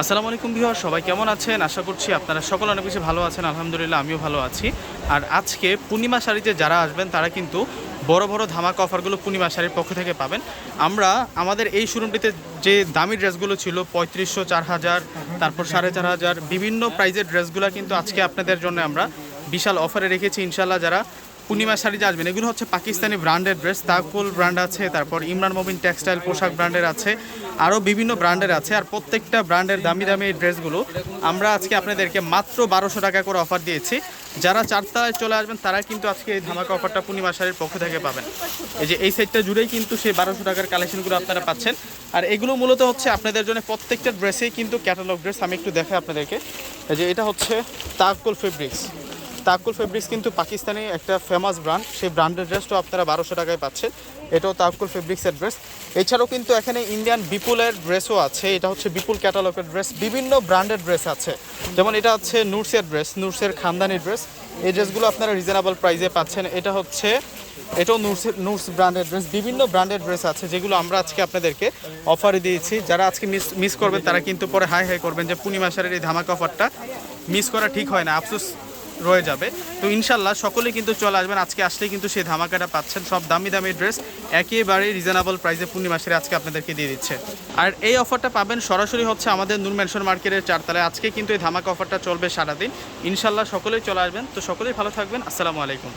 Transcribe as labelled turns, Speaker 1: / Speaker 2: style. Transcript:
Speaker 1: আসসালামু আলাইকুম বিহার সবাই কেমন আছেন? আশা করছি আপনারা সকল অনেক বেশি ভালো আছেন, আলহামদুলিল্লাহ আমিও ভালো আছি। আর আজকে পূর্ণিমা শাড়িতে যারা আসবেন, তারা কিন্তু বড় বড় ধামাকা অফারগুলো পূর্ণিমা শাড়ির পক্ষ থেকে পাবেন। আমরা আমাদের এই শোরুমটিতে যে দামি ড্রেসগুলো ছিল, পঁয়ত্রিশশো, চার হাজার, তারপর সাড়ে চার হাজার, বিভিন্ন প্রাইজের ড্রেসগুলো কিন্তু আজকে আপনাদের জন্য আমরা বিশাল অফারে রেখেছি। ইনশাল্লাহ যারা পূর্ণিমা শাড়িতে আসবেন, এগুলো হচ্ছে পাকিস্তানি ব্র্যান্ডের ড্রেস তাকুল ব্র্যান্ড আছে, তারপর ইমরান মোবিন টেক্সটাইল পোশাক ব্র্যান্ডের আছে, আরও বিভিন্ন ব্র্যান্ডের আছে, আর প্রত্যেকটা ব্র্যান্ডের দামি দামি এই ড্রেসগুলো আমরা আজকে আপনাদেরকে মাত্র বারোশো টাকা করে অফার দিয়েছি। যারা চারতলায় চলে আসবেন, তারা কিন্তু আজকে এই ধামাকা অফারটা পূর্ণিমা শাড়ির পক্ষ থেকে পাবেন। এই যে এই সাইডটা জুড়েই কিন্তু সেই বারোশো টাকার কালেকশনগুলো আপনারা পাচ্ছেন। আর এগুলো মূলত হচ্ছে আপনাদের জন্য প্রত্যেকটা ড্রেসেই কিন্তু ক্যাটালগ ড্রেস আমি একটু দেখাই আপনাদেরকে। এই যে এটা হচ্ছে তাকুল ফেব্রিক্স তাকুল ফেব্রিক্স কিন্তু পাকিস্তানি একটা ফেমাস ব্র্যান্ড সেই ব্র্যান্ডের ড্রেসটাও আপনারা বারোশো টাকায় পাচ্ছেন। এটাও তাকুল ফেব্রিক্সের ড্রেস এছাড়াও কিন্তু এখানে ইন্ডিয়ান বিপুলের ড্রেসও আছে। এটা হচ্ছে বিপুল ক্যাটালগের ড্রেস বিভিন্ন ব্র্যান্ডের ড্রেস আছে। যেমন এটা হচ্ছে নুরসের ড্রেস নুরসের খানদানি ড্রেস এই ড্রেসগুলো আপনারা রিজনেবল প্রাইসে পাচ্ছেন। এটা হচ্ছে, এটাও নুরসের নুরস ব্র্যান্ডের ড্রেস বিভিন্ন ব্র্যান্ডের ড্রেস আছে, যেগুলো আমরা আজকে আপনাদেরকে অফারে দিয়েছি। যারা আজকে মিস মিস করবেন, তারা কিন্তু পরে হাই হাই করবেন যে পূর্ণিমা শাড়ির এই ধামাকা অফারটা মিস করা ঠিক হয় না। আফসোস। রয়ে যাবে। তো ইনশাল্লাহ সকলে কিন্তু চলে আসবেন। আজকে আসলে কিন্তু সেই ধামাকাটা পাচ্ছেন। সব দামি দামি ড্রেস একেবারে রিজনেবল প্রাইসে পূর্ণিমাসের আজকে আপনাদেরকে দিয়ে দিচ্ছে। আর এই অফারটা পাবেন সরাসরি হচ্ছে আমাদের নূর ম্যানশন মার্কেটের চারতলায়। আজকে কিন্তু এই ধামাকা অফারটা চলবে সারাদিন। ইনশাল্লাহ সকলেই চলে আসবেন। তো সকলেই ভালো থাকবেন। আসসালামু আলাইকুম।